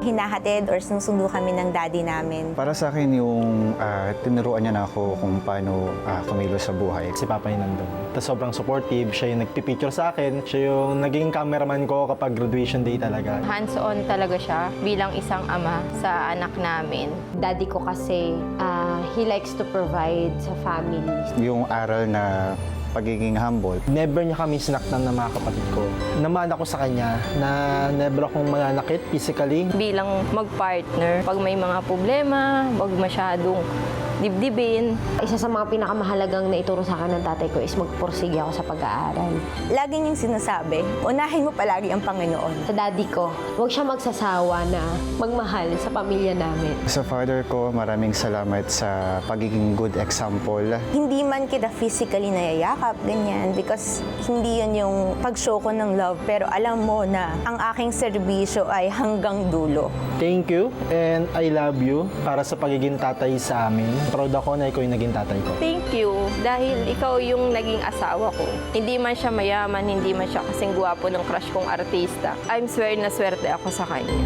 hinahatid or sinusundo kami ng daddy namin. Para sa akin yung ah, tinuruan niya na ako kung paano ah, kumilos sa buhay. Si Papa yung nandun. Tapos sobrang supportive, siya yung nagpipicture sa akin, siya yung naging cameraman ko kapag graduation day talaga. Hands-on talaga siya bilang isang ama sa anak namin. Daddy ko kasi, ah, he likes to provide sa family. Yung aral na pagiging humble. Never niya kami sinaktan ng mga kapatid ko. Naman ako sa kanya na never akong mananakit physically. Bilang mag-partner, pag may mga problema, wag masyadong dibdibin. Isa sa mga pinakamahalagang na ituro sa akin ng tatay ko is magpursige ako sa pag-aaral. Lagi niyang sinasabi, unahin mo palagi ang Panginoon. Sa daddy ko, huwag siya magsasawa na magmahal sa pamilya namin. Sa father ko, maraming salamat sa pagiging good example. Hindi man kita physically nayayakap, ganyan, because hindi yun yung pag-show ko ng love, pero alam mo na ang aking serbisyo ay hanggang dulo. Thank you and I love you para sa pagiging tatay sa amin. Proud ako na ikaw yung naging tatay ko. Thank you dahil ikaw yung naging asawa ko. Hindi man siya mayaman, hindi man siya kasing gwapo ng crush kong artista. I'm swear na swerte ako sa kanya.